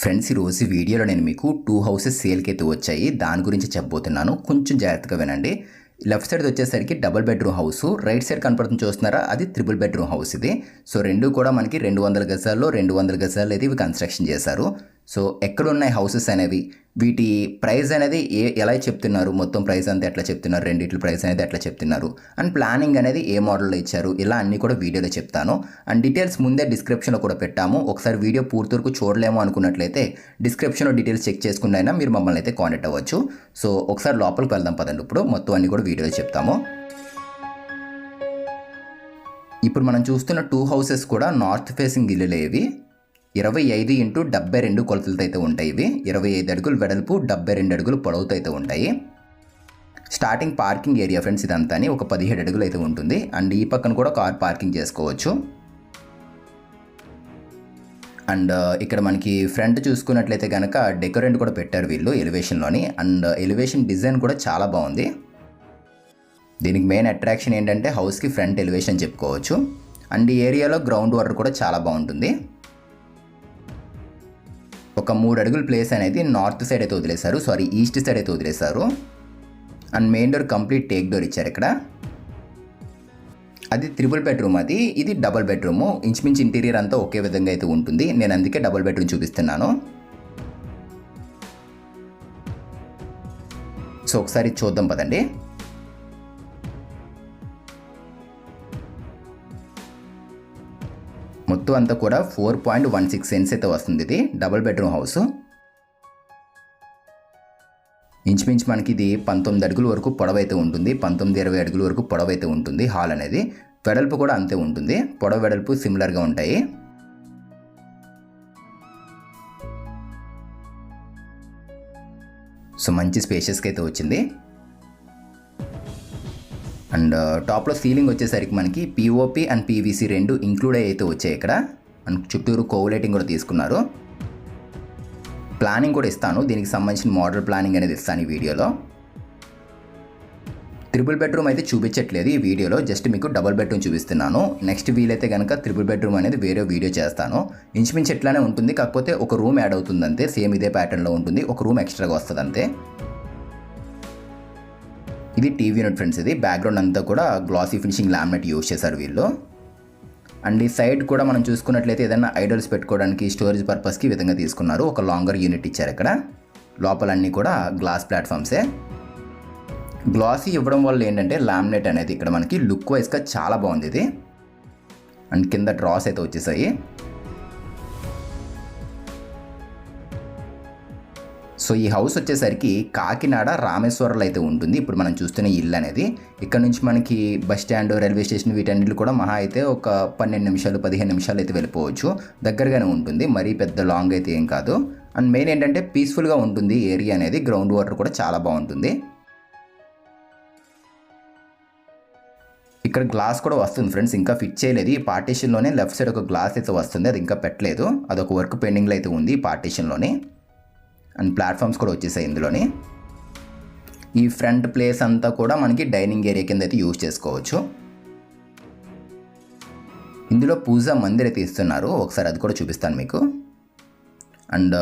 Friends ఈరోజు వీడియోలో నేను మీకు టూ హౌసెస్ సేల్కి అయితే వచ్చాయి. దాని గురించి చెప్పబోతున్నాను. కొంచెం జాగ్రత్తగా వినండి. లెఫ్ట్ సైడ్ వచ్చేసరికి double bedroom house. Right side కనపడుతుంది చూస్తున్నారా? అది త్రిబుల్ బెడ్రూమ్ హౌస్ ఇది. సో రెండు కూడా మనకి రెండు వందల గజాల్లో రెండు వందల గజాలు అయితే ఇవి కన్స్ట్రక్షన్ చేశారు. సో ఎక్కడున్నాయి హౌసెస్ అనేవి? వీటి ప్రైస్ అనేది ఏ ఎలా చెప్తున్నారు? మొత్తం ప్రైస్ అంతా ఎట్లా చెప్తున్నారు? రెండిట్ల ప్రైస్ అనేది ఎట్లా చెప్తున్నారు? అండ్ ప్లానింగ్ అనేది ఏ మోడల్లో ఇచ్చారు? ఇలా అన్నీ కూడా వీడియోలో చెప్తాను. అండ్ డీటెయిల్స్ ముందే డిస్క్రిప్షన్లో కూడా పెట్టాము. ఒకసారి వీడియో పూర్తి వరకు చూడలేము అనుకున్నట్లయితే డిస్క్రిప్షన్లో డీటెయిల్స్ చెక్ చేసుకున్నైనా మీరు మమ్మల్ని అయితే కాంటాక్ట్ అవ్వచ్చు. సో ఒకసారి లోపలికి వెళ్దాం పదండి ఇప్పుడు. మొత్తం అన్ని కూడా వీడియోలో చెప్తాము. ఇప్పుడు మనం చూస్తున్న టూ హౌసెస్ కూడా నార్త్ ఫేసింగ్ ఇల్లులేవి ఇరవై ఐదు ఇంటూ డెబ్బై రెండు కొలతలతో అయితే ఉంటాయి ఇవి. ఇరవై ఐదు అడుగులు వెడల్పు డెబ్బై రెండు అడుగులు పొడవుతో అయితే ఉంటాయి. స్టార్టింగ్ పార్కింగ్ ఏరియా ఫ్రెండ్స్ ఇదంతా ఒక పదిహేడు అడుగులు అయితే ఉంటుంది. అండ్ ఈ పక్కన కూడా కార్ పార్కింగ్ చేసుకోవచ్చు. అండ్ uh, ఇక్కడ మనకి ఫ్రంట్ చూసుకున్నట్లయితే కనుక డెకరేట్ కూడా పెట్టారు వీళ్ళు ఎలివేషన్లోని అండ్ ఎలివేషన్ డిజైన్ కూడా చాలా బాగుంది. దీనికి మెయిన్ అట్రాక్షన్ ఏంటంటే హౌస్కి ఫ్రంట్ ఎలివేషన్ చెప్పుకోవచ్చు. అండ్ ఈ ఏరియాలో గ్రౌండ్ వాటర్ కూడా చాలా బాగుంటుంది. ఒక మూడు అడుగుల ప్లేస్ అనేది నార్త్ సైడ్ అయితే వదిలేశారు. సారీ ఈస్ట్ సైడ్ అయితే వదిలేశారు. And main door complete teak door ఇచ్చారు ఇక్కడ. అది త్రిబుల్ బెడ్రూమ్ అది. ఇది డబుల్ బెడ్రూమ్ ఇంచుమించు ఇంటీరియర్ అంతా ఒకే విధంగా అయితే ఉంటుంది. నేను అందుకే డబుల్ బెడ్రూమ్ చూపిస్తున్నాను. సో ఒకసారి చూద్దాం పదండి. మొత్తం అంతా కూడా four point one six cents అయితే వస్తుంది ఇది. డబుల్ బెడ్రూమ్ హౌస్ ఇంచుమించు మనకి ఇది పంతొమ్మిది అడుగుల వరకు పొడవైతే ఉంటుంది. పంతొమ్మిది ఇరవై అడుగుల వరకు పొడవైతే ఉంటుంది హాల్ అనేది. వెడల్పు కూడా అంతే ఉంటుంది. పొడవ వెడల్పు సిమిలర్గా ఉంటాయి. సో మంచి స్పేషియస్కి అయితే వచ్చింది. అండ్ uh, టాప్లో సీలింగ్ వచ్చేసరికి మనకి పీఓపి అండ్ పీవీసీ రెండు ఇంక్లూడ్ అయితే వచ్చాయి ఇక్కడ. అండ్ చుట్టూరు కోవలేటింగ్ కూడా తీసుకున్నారు. ప్లానింగ్ కూడా ఇస్తాను. దీనికి సంబంధించిన మోడల్ ప్లానింగ్ అనేది ఇస్తాను ఈ వీడియోలో. త్రిబుల్ బెడ్రూమ్ అయితే చూపించట్లేదు ఈ వీడియోలో. జస్ట్ మీకు డబుల్ బెడ్రూమ్ చూపిస్తున్నాను. నెక్స్ట్ వీలైతే కనుక త్రిబుల్ బెడ్రూమ్ అనేది వేరే వీడియో చేస్తాను. ఇంచుమించు ఎట్లానే ఉంటుంది. కాకపోతే ఒక రూమ్ యాడ్ అవుతుంది అంతే సేమ్ ఇదే ప్యాటర్న్లో ఉంటుంది. ఒక రూమ్ ఎక్స్ట్రాగా వస్తుంది అంతే ఇది టీవీ యూనిట్ ఫ్రెండ్స్ ఇది. బ్యాక్గ్రౌండ్ అంతా కూడా గ్లాసీ ఫినిషింగ్ లామినేట్ యూస్ చేశారు వీళ్ళు. అండ్ ఈ సైడ్ కూడా మనం చూసుకున్నట్లయితే ఏదైనా ఐడల్స్ పెట్టుకోవడానికి స్టోరేజ్ పర్పస్కి విధంగా తీసుకున్నారు. ఒక లాంగర్ యూనిట్ ఇచ్చారు ఇక్కడ. లోపలన్నీ కూడా గ్లాస్ ప్లాట్ఫామ్సే గ్లాసీ ఇవ్వడం వల్ల ఏంటంటే లామినేట్ అనేది ఇక్కడ మనకి లుక్ వైజ్గా చాలా బాగుంది ఇది. అండ్ కింద డ్రాస్ అయితే వచ్చేసాయి. సో ఈ హౌస్ వచ్చేసరికి కాకినాడ రామేశ్వరంలో అయితే ఉంటుంది. ఇప్పుడు మనం చూస్తున్న ఇల్లు అనేది. ఇక్కడ నుంచి మనకి బస్ స్టాండ్ రైల్వే స్టేషన్ వీటన్నిటి కూడా మహా అయితే ఒక పన్నెండు నిమిషాలు పదిహేను నిమిషాలు అయితే వెళ్ళిపోవచ్చు. దగ్గరగానే ఉంటుంది. మరీ పెద్ద లాంగ్ అయితే ఏం కాదు. అండ్ మెయిన్ ఏంటంటే పీస్ఫుల్గా ఉంటుంది. ఏరియా అనేది గ్రౌండ్ వాటర్ కూడా చాలా బాగుంటుంది. ఇక్కడ గ్లాస్ కూడా వస్తుంది ఫ్రెండ్స్. ఇంకా ఫిట్ చేయలేదు. ఈ పార్టీషన్లోనే లెఫ్ట్ సైడ్ ఒక గ్లాస్ అయితే వస్తుంది. అది ఇంకా పెట్టలేదు. అదొక వర్క్ పెండింగ్లో అయితే ఉంది ఈ పార్టీషన్లోనే అండ్ ప్లాట్ఫామ్స్ కూడా వచ్చేసాయి ఇందులోని. ఈ ఫ్రంట్ ప్లేస్ అంతా కూడా మనకి డైనింగ్ ఏరియా కింద అయితే యూజ్ చేసుకోవచ్చు. ఇందులో పూజ మందిర్ అయితే ఇస్తున్నారు. ఒకసారి అది కూడా చూపిస్తాను మీకు. అండ్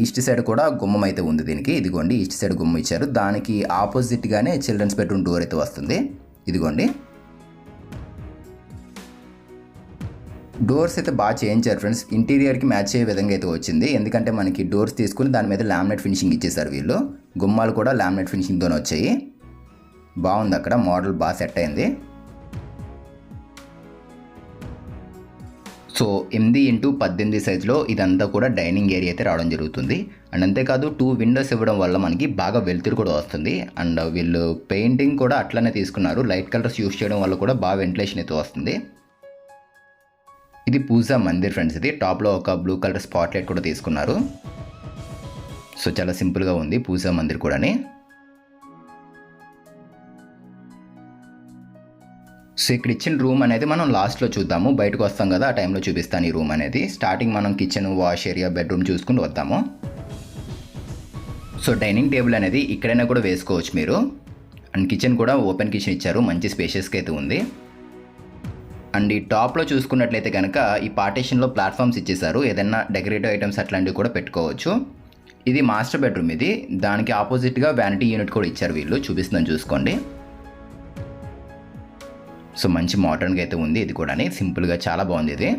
ఈస్ట్ సైడ్ కూడా గుమ్మం అయితే ఉంది దీనికి. ఇదిగోండి ఈస్ట్ సైడ్ గుమ్మం ఇచ్చారు. దానికి ఆపోజిట్గానే చిల్డ్రన్స్ బెడ్రూమ్ డోర్ అయితే వస్తుంది. ఇదిగోండి. డోర్స్ అయితే బాగా చేయించారు ఫ్రెండ్స్. ఇంటీరియర్కి మ్యాచ్ అయ్యే విధంగా అయితే వచ్చింది. ఎందుకంటే మనకి డోర్స్ తీసుకుని దాని మీద లామినేట్ ఫినిషింగ్ ఇచ్చేసారు వీళ్ళు. గుమ్మాలు కూడా లామినేట్ ఫినిషింగ్తోనే వచ్చాయి. బాగుంది అక్కడ. మోడల్ బాగా సెట్ అయింది. సో ఎనిమిది ఇంటూ పద్దెనిమిది సైజులో ఇదంతా కూడా డైనింగ్ ఏరియా అయితే రావడం జరుగుతుంది. అండ్ అంతేకాదు టూ విండోస్ ఇవ్వడం వల్ల మనకి బాగా వెలుతురు కూడా వస్తుంది. అండ్ వీళ్ళు పెయింటింగ్ కూడా అట్లనే తీసుకున్నారు. లైట్ కలర్స్ యూస్ చేయడం వల్ల కూడా బాగా వెంటిలేషన్ అయితే వస్తుంది. ఇది పూజా మందిర్ ఫ్రెండ్స్ ఇది టాప్లో ఒక బ్లూ కలర్ స్పాట్ లైట్ కూడా తీసుకున్నారు. సో చాలా సింపుల్గా ఉంది పూజా మందిర్ కూడాని. సో ఇక్కడ ఇచ్చిన రూమ్ అనేది మనం లాస్ట్లో చూద్దాము. బయటకు వస్తాం కదా ఆ టైంలో చూపిస్తాను ఈ రూమ్ అనేది. స్టార్టింగ్ మనం కిచెన్ వాష్ ఏరియా బెడ్రూమ్ చూసుకుని వద్దాము. సో డైనింగ్ టేబుల్ అనేది ఇక్కడైనా కూడా వేసుకోవచ్చు మీరు. అండ్ కిచెన్ కూడా ఓపెన్ కిచెన్ ఇచ్చారు. మంచి స్పేషియస్గా అయితే ఉంది. అండ్ ఈ టాప్లో చూసుకున్నట్లయితే కనుక ఈ పార్టీషన్లో ప్లాట్ఫామ్స్ ఇచ్చేసారు ఏదైనా డెకరేటివ్ ఐటమ్స్ అట్లాంటివి కూడా పెట్టుకోవచ్చు. ఇది మాస్టర్ బెడ్రూమ్ ఇది. దానికి ఆపోజిట్గా వ్యానిటీ యూనిట్ కూడా ఇచ్చారు వీళ్ళు. చూపిస్తుందని చూసుకోండి. సో మంచి మోడర్న్గా అయితే ఉంది ఇది కూడా సింపుల్గా చాలా బాగుంది ఇది.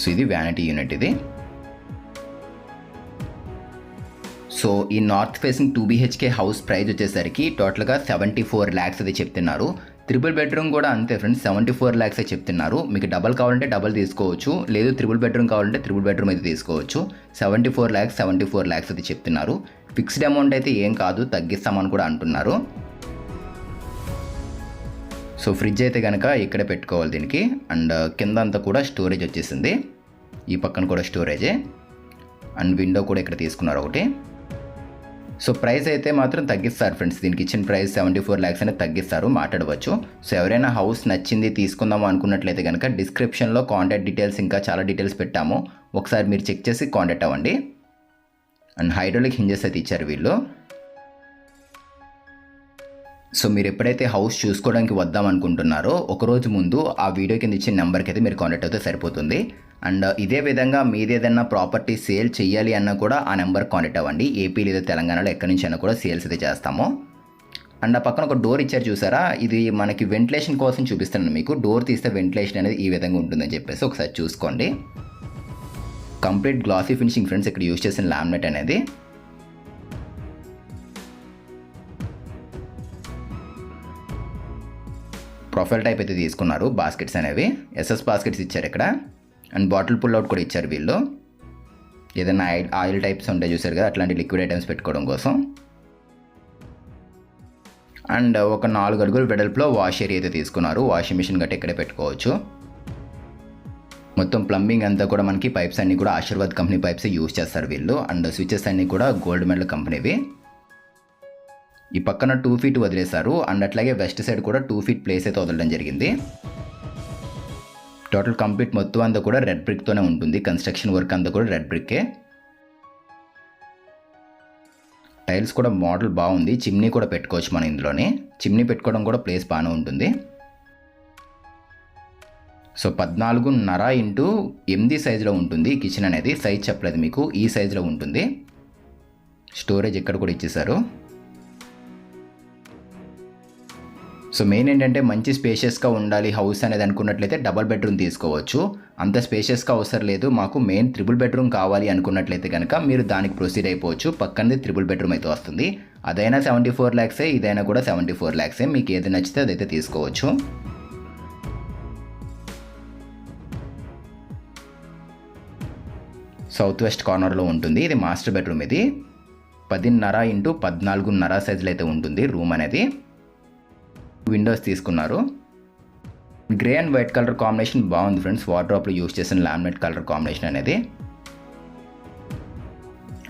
సో ఇది వ్యానిటీ యూనిట్ ఇది. సో ఈ north facing two BHK house price వచ్చేసరికి టోటల్గా సెవెంటీ ఫోర్ ల్యాక్స్ అది చెప్తున్నారు. త్రిబుల్ బెడ్రూమ్ కూడా అంతే ఫ్రెండ్స్ సెవెంటీ ఫోర్ ల్యాక్స్ చెప్తున్నారు. మీకు డబల్ కావాలంటే డబల్ తీసుకోవచ్చు. లేదు త్రిబుల్ బెడ్రూమ్ కావాలంటే త్రిబుల్ బెడ్రూమ్ అయితే తీసుకోవచ్చు. Seventy four lakhs seventy four lakhs అయితే చెప్తున్నారు. ఫిక్స్డ్ అమౌంట్ అయితే ఏం కాదు తగ్గిస్తామని కూడా అంటున్నారు. సో ఫ్రిడ్జ్ అయితే కనుక ఇక్కడే పెట్టుకోవాలి దీనికి. అండ్ కింద అంతా కూడా స్టోరేజ్ వచ్చేసింది. ఈ పక్కన కూడా స్టోరేజే అండ్ విండో కూడా ఇక్కడ తీసుకున్నారు ఒకటి. సో ప్రైస్ అయితే మాత్రం తగ్గిస్తారు ఫ్రెండ్స్ దీనికి ఇచ్చిన ప్రైస్ సెవెంటీ ఫోర్ ల్యాక్స్ అనేది తగ్గిస్తారు. మాట్లాడవచ్చు. సో ఎవరైనా హౌస్ నచ్చింది తీసుకుందాము అనుకున్నట్లయితే కనుక డిస్క్రిప్షన్లో కాంటాక్ట్ డీటెయిల్స్ ఇంకా చాలా డీటెయిల్స్ పెట్టాము. ఒకసారి మీరు చెక్ చేసి కాంటాక్ట్ అవ్వండి. అండ్ హైడ్రోలిక్ హింజెస్ అయితే ఇచ్చారు వీళ్ళు. సో మీరు ఎప్పుడైతే హౌస్ చూసుకోవడానికి వద్దాం అనుకుంటున్నారో ఒకరోజు ముందు ఆ వీడియో కింద ఇచ్చిన నెంబర్కి అయితే మీరు కాంటాక్ట్ అయితే సరిపోతుంది. అండ్ ఇదే విధంగా మీది ఏదైనా ప్రాపర్టీ సేల్ చేయాలి అన్నా కూడా ఆ నెంబర్ కాంటాక్ట్ అవ్వండి. ఏపీ లేదా తెలంగాణలో ఎక్కడి నుంచి అయినా కూడా సేల్స్ అయితే చేస్తాము. అండ్ ఆ పక్కన ఒక డోర్ ఇచ్చారు చూసారా? ఇది మనకి వెంటిలేషన్ కోసం చూపిస్తున్నాను మీకు. డోర్ తీస్తే వెంటిలేషన్ అనేది ఈ విధంగా ఉంటుందని చెప్పేసి ఒకసారి చూసుకోండి. కంప్లీట్ గ్లాసీ ఫినిషింగ్ ఫ్రెండ్స్ ఇక్కడ యూజ్ చేసిన లామినేట్ అనేది. ప్రొఫైల్ టైప్ అయితే తీసుకున్నారు. బాస్కెట్స్ అనేవి. ఎస్ఎస్ బాస్కెట్స్ ఇచ్చారు ఇక్కడ. అండ్ బాటిల్ పుల్ అవుట్ కూడా ఇచ్చారు వీళ్ళు. ఏదైనా ఆయిల్ ఆయిల్ టైప్స్ ఉంటాయి చూసారు కదా అట్లాంటి లిక్విడ్ ఐటమ్స్ పెట్టుకోవడం కోసం. అండ్ ఒక నాలుగు అడుగులు వెడల్పులో వాష్ ఏరియా అయితే తీసుకున్నారు. వాషింగ్ మిషన్ గట్టి ఇక్కడే పెట్టుకోవచ్చు. మొత్తం ప్లంబింగ్ అంతా కూడా మనకి పైప్స్ అన్నీ కూడా ఆశీర్వాద్ కంపెనీ పైప్స్ యూస్ చేస్తారు వీళ్ళు. అండ్ స్విచెస్ అన్నీ కూడా గోల్డ్ మెడల్ కంపెనీవి. ఈ పక్కన టూ ఫీట్ వదిలేశారు. అండ్ అట్లాగే వెస్ట్ సైడ్ కూడా టూ ఫీట్ ప్లేస్ అయితే వదలడం జరిగింది. టోటల్ కంప్లీట్ మొత్తం అంతా కూడా రెడ్ బ్రిక్తోనే ఉంటుంది. కన్స్ట్రక్షన్ వర్క్ అంతా కూడా రెడ్ బ్రిక్కే టైల్స్ కూడా మోడల్ బాగుంది. చిమ్నీ కూడా పెట్టుకోవచ్చు మనం ఇందులోనే. చిమ్నీ పెట్టుకోవడం కూడా ప్లేస్ బాగానే ఉంటుంది. సో పద్నాలుగున్నర ఇంటూ ఎనిమిది సైజులో ఉంటుంది. కిచెన్ అనేది సైజ్ చెప్పలేదు మీకు. ఈ సైజులో ఉంటుంది. స్టోరేజ్ ఇక్కడ కూడా ఇచ్చేసారు సో మెయిన్ ఏంటంటే మంచి స్పేషియస్గా ఉండాలి హౌస్ అనేది అనుకున్నట్లయితే డబల్ బెడ్రూమ్ తీసుకోవచ్చు. అంత స్పేషియస్గా అవసరం లేదు. మాకు మెయిన్ త్రిబుల్ బెడ్రూమ్ కావాలి అనుకున్నట్లయితే కనుక మీరు దానికి ప్రొసీడ్ అయిపోవచ్చు. పక్కనది త్రిబుల్ బెడ్రూమ్ అయితే వస్తుంది. అదైనా సెవెంటీ ఫోర్ ల్యాక్సే ఇదైనా కూడా సెవెంటీ ఫోర్ ల్యాక్సే మీకు ఏది నచ్చితే అదైతే తీసుకోవచ్చు. సౌత్ వెస్ట్ కార్నర్లో ఉంటుంది. ఇది మాస్టర్ బెడ్రూమ్ ఇది. పదిన్నర ఇంటూ పద్నాలుగున్నర సైజులో అయితే ఉంటుంది రూమ్ అనేది. విండోస్ తీసుకున్నారు. Grey and white colour combination బాగుంది ఫ్రెండ్స్ వార్డ్రాప్లో యూస్ చేసిన లామినేట్ కలర్ కాంబినేషన్ అనేది.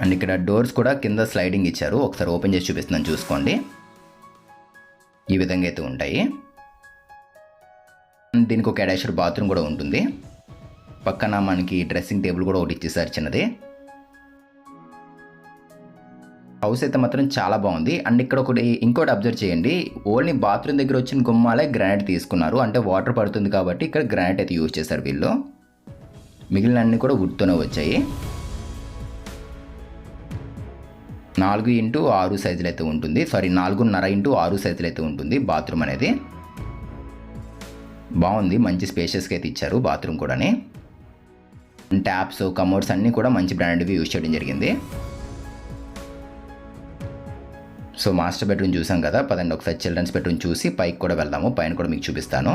అండ్ ఇక్కడ డోర్స్ కూడా కింద స్లైడింగ్ ఇచ్చారు. ఒకసారి ఓపెన్ చేసి చూపిస్తున్నాను చూసుకోండి. ఈ విధంగా అయితే ఉంటాయి. దీనికి ఒక అడాషర్ బాత్రూమ్ కూడా ఉంటుంది. పక్కన మనకి డ్రెస్సింగ్ టేబుల్ కూడా ఒకటి ఇచ్చేసారు చిన్నది. హౌస్ అయితే మాత్రం చాలా బాగుంది. అండ్ ఇక్కడ ఒకటి ఇంకోటి అబ్జర్వ్ చేయండి. ఓన్లీ బాత్రూమ్ దగ్గర వచ్చిన గుమ్మాలే గ్రానైట్ తీసుకున్నారు. అంటే వాటర్ పడుతుంది కాబట్టి ఇక్కడ గ్రానైట్ అయితే యూజ్ చేశారు వీళ్ళు. మిగిలిన అన్ని కూడా వుడ్తోనే వచ్చాయి. నాలుగు ఇంటూ ఆరు సైజులు అయితే ఉంటుంది. సారీ నాలుగున్నర ఇంటూ ఆరు సైజులు అయితే ఉంటుంది బాత్రూమ్ అనేది. బాగుంది. మంచి స్పేషియస్గా అయితే ఇచ్చారు బాత్రూమ్ కూడాని. ట్యాప్స్ కమోడ్స్ అన్నీ కూడా మంచి బ్రాండ్వి యూజ్ చేయడం జరిగింది. సో మాస్టర్ బెడ్రూమ్ చూసాం కదా పదండి ఒకసారి చిల్డ్రన్స్ బెడ్రూమ్ చూసి పైకి కూడా వెళ్దాము. పైన కూడా మీకు చూపిస్తాను.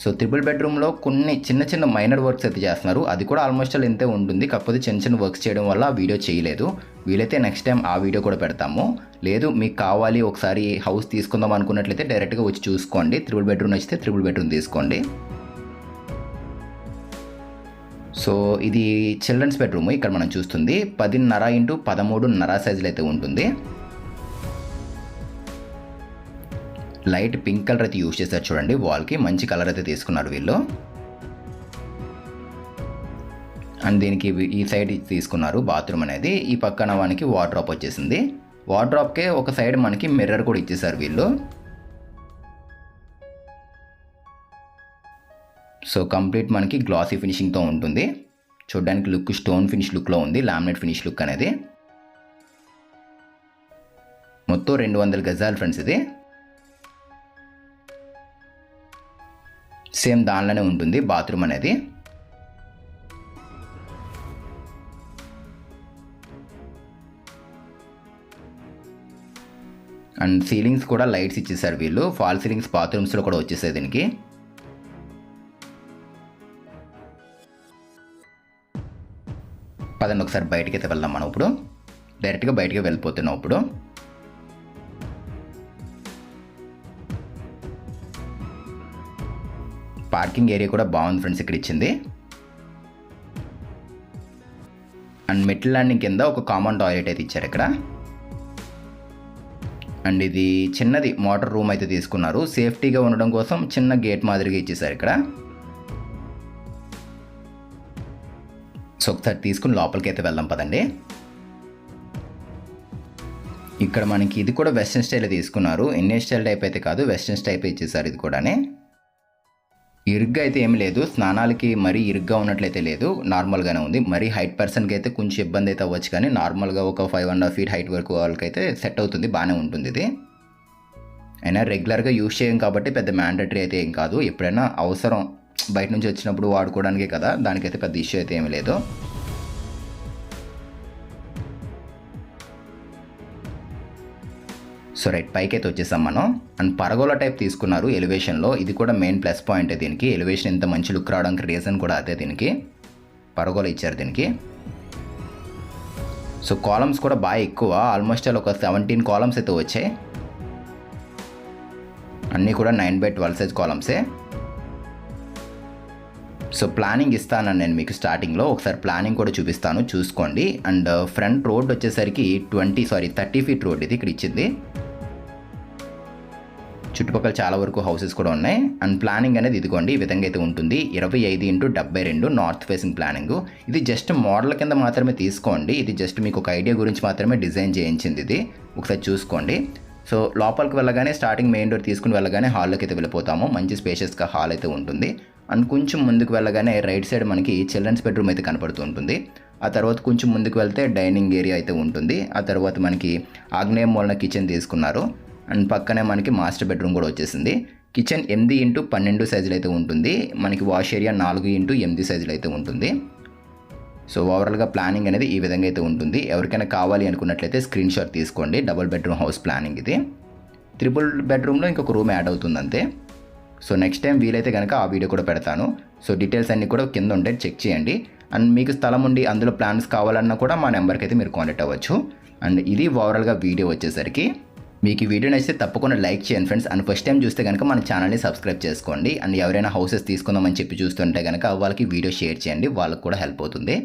సో త్రిబుల్ బెడ్రూమ్లో కొన్ని చిన్న చిన్న మైనర్ వర్క్స్ అయితే చేస్తున్నారు. అది కూడా ఆల్మోస్ట్ ఆల్ ఇంతే ఉంటుంది. కాకపోతే చిన్న చిన్న వర్క్స్ చేయడం వల్ల వీడియో చేయలేదు. వీలైతే నెక్స్ట్ టైం ఆ వీడియో కూడా పెడతాము. లేదు మీకు కావాలి ఒకసారి హౌస్ తీసుకుందాం అనుకున్నట్లయితే డైరెక్ట్గా వచ్చి చూసుకోండి. త్రిబుల్ బెడ్రూమ్ నచ్చితే త్రిబుల్ బెడ్రూమ్ తీసుకోండి. సో ఇది చిల్డ్రన్స్ బెడ్రూమ్ ఇక్కడ మనం చూస్తుంది. పదిన్నర ఇంటూ పదమూడున్నర సైజులు అయితే ఉంటుంది. లైట్ పింక్ కలర్ అయితే యూజ్ చేశారు చూడండి వాల్కి మంచి కలర్ అయితే తీసుకున్నారు వీళ్ళు. అండ్ దీనికి ఈ సైడ్ తీసుకున్నారు బాత్రూమ్ అనేది. ఈ పక్కన వానికి వార్డ్రాప్ వచ్చేసింది. వార్డ్రాప్కే ఒక సైడ్ మనకి మిర్రర్ కూడా ఇచ్చేసారు వీళ్ళు. సో కంప్లీట్ మనకి గ్లాసీ ఫినిషింగ్తో ఉంటుంది. చూడడానికి లుక్ స్టోన్ ఫినిష్ లుక్లో ఉంది లామినేట్ ఫినిష్ లుక్ అనేది. మొత్తం రెండు వందల గజాలు ఫ్రెండ్స్ ఇది. సేమ్ దానిలోనే ఉంటుంది బాత్రూమ్ అనేది. అండ్ సీలింగ్స్ కూడా లైట్స్ ఇచ్చేసారు వీళ్ళు. ఫాల్ సీలింగ్స్ బాత్రూమ్స్లో కూడా వచ్చేసాయి దీనికి. పదండి ఒకసారి బయటకి అయితే వెళ్దాం మనం ఇప్పుడు. డైరెక్ట్గా బయటకి వెళ్ళిపోతున్నాం ఇప్పుడు. పార్కింగ్ ఏరియా కూడా బాగుంది ఫ్రెండ్స్ ఇక్కడ ఇచ్చింది. అండ్ మెట్ల ల్యాండింగ్ కింద ఒక కామన్ టాయిలెట్ అయితే ఇచ్చారు ఇక్కడ. అండ్ ఇది చిన్నది మోటార్ రూమ్ అయితే తీసుకున్నారు. సేఫ్టీగా ఉండడం కోసం చిన్న గేట్ మాదిరిగా ఇచ్చేసారు ఇక్కడ. సో ఒకసారి తీసుకుని లోపలికి అయితే వెళ్దాం పదండి. ఇక్కడ మనకి ఇది కూడా వెస్ట్రన్ స్టైల్ తీసుకున్నారు. ఇండియన్ స్టైల్ టైప్ అయితే కాదు వెస్ట్రన్ స్టైప్ ఇచ్చేసారు ఇది కూడానే. ఇరుగ్గా అయితే ఏం లేదు. స్నానాలకి మరీ ఇరుగ్గా ఉన్నట్లయితే లేదు. నార్మల్గానే ఉంది. మరీ హైట్ పర్సన్కి అయితే కొంచెం ఇబ్బంది అయితే అవ్వచ్చు కానీ నార్మల్గా ఒక five and half feet height వరకు వాళ్ళకైతే సెట్ అవుతుంది. బాగానే ఉంటుంది ఇది. అయినా రెగ్యులర్గా యూజ్ చేయం కాబట్టి పెద్ద మ్యాండటరీ అయితే ఏం కాదు. ఎప్పుడైనా అవసరం బయట నుంచి వచ్చినప్పుడు వాడుకోవడానికే కదా. దానికైతే పెద్ద ఇష్యూ అయితే ఏమీ లేదు. సో రైట్ పైకి అయితే వచ్చేసాం మనం. అండ్ పరగోల టైప్ తీసుకున్నారు ఎలివేషన్లో ఇది కూడా మెయిన్ ప్లస్ పాయింట్ దీనికి. ఎలివేషన్ ఇంత మంచి లుక్ రావడానికి రీజన్ కూడా అదే దీనికి. పరగోల ఇచ్చారు దీనికి. సో కాలమ్స్ కూడా బాగా ఎక్కువ. ఆల్మోస్ట్ అలా ఒక సెవెంటీన్ కాలమ్స్ అయితే వచ్చాయి. అన్నీ కూడా నైన్ బై ట్వెల్వ్ సైజ్ కాలమ్సే సో ప్లానింగ్ ఇస్తాను నేను మీకు స్టార్టింగ్లో ఒకసారి ప్లానింగ్ కూడా చూపిస్తాను. చూసుకోండి. అండ్ ఫ్రంట్ రోడ్ వచ్చేసరికి twenty sorry thirty feet road ఇది ఇక్కడ ఇచ్చింది. చుట్టుపక్కల చాలా వరకు హౌసెస్ కూడా ఉన్నాయి. అండ్ ప్లానింగ్ అనేది ఇదిగోండి ఈ విధంగా అయితే ఉంటుంది. ఇరవై ఐదు ఇంటూ డెబ్బై రెండు నార్త్ ఫేసింగ్ ప్లానింగ్. ఇది జస్ట్ మోడల్ కింద మాత్రమే తీసుకోండి. ఇది జస్ట్ మీకు ఒక ఐడియా గురించి మాత్రమే డిజైన్ చేయించింది ఇది. ఒకసారి చూసుకోండి. సో లోపలికి వెళ్ళగానే స్టార్టింగ్ మెయిన్ డోర్ తీసుకుని వెళ్ళగానే హాల్లోకి అయితే వెళ్ళిపోతాము. మంచి స్పేషియస్గా హాల్ అయితే ఉంటుంది. అండ్ కొంచెం ముందుకు వెళ్ళగానే రైట్ సైడ్ మనకి చిల్డ్రన్స్ బెడ్రూమ్ అయితే కనపడుతూ ఉంటుంది. ఆ తర్వాత కొంచెం ముందుకు వెళ్తే డైనింగ్ ఏరియా అయితే ఉంటుంది. ఆ తర్వాత మనకి ఆగ్నేయం మూలన కిచెన్ తీసుకున్నారు. అండ్ పక్కనే మనకి మాస్టర్ బెడ్రూమ్ కూడా వచ్చేసింది. కిచెన్ ఎనిమిది ఇంటూ పన్నెండు సైజులు అయితే ఉంటుంది. మనకి వాష్ ఏరియా నాలుగు ఇంటూ ఎనిమిది సైజులు అయితే ఉంటుంది. సో ఓవరాల్గా ప్లానింగ్ అనేది ఈ విధంగా అయితే ఉంటుంది. ఎవరికైనా కావాలి అనుకున్నట్లయితే స్క్రీన్ షాట్ తీసుకోండి. డబుల్ బెడ్రూమ్ హౌస్ ప్లానింగ్ ఇది. త్రిపుల్ బెడ్రూమ్లో ఇంకొక రూమ్ యాడ్ అవుతుంది అంతే. సో నెక్స్ట్ టైం వీలైతే కనుక ఆ వీడియో కూడా పెడతాను. సో డీటెయిల్స్ అన్నీ కూడా కింద ఉంటే చెక్ చేయండి. అండ్ మీకు స్థలం ఉండి అందులో ప్లాన్స్ కావాలన్నా కూడా మా నెంబర్కి అయితే మీరు కాంటాక్ట్ అవ్వచ్చు. అండ్ ఇది ఓవరాల్గా వీడియో వచ్చేసరికి మీకు ఈ వీడియో నచ్చితే తప్పకుండా లైక్ చేయండి ఫ్రెండ్స్. అండ్ ఫస్ట్ టైం చూస్తే కనుక మన ఛానల్ని సబ్స్క్రైబ్ చేసుకోండి. అండ్ ఎవరైనా హౌసెస్ తీసుకుందామని చెప్పి చూస్తుంటే కనుక వాళ్ళకి వీడియో షేర్ చేయండి. వాళ్ళకి కూడా హెల్ప్ అవుతుంది.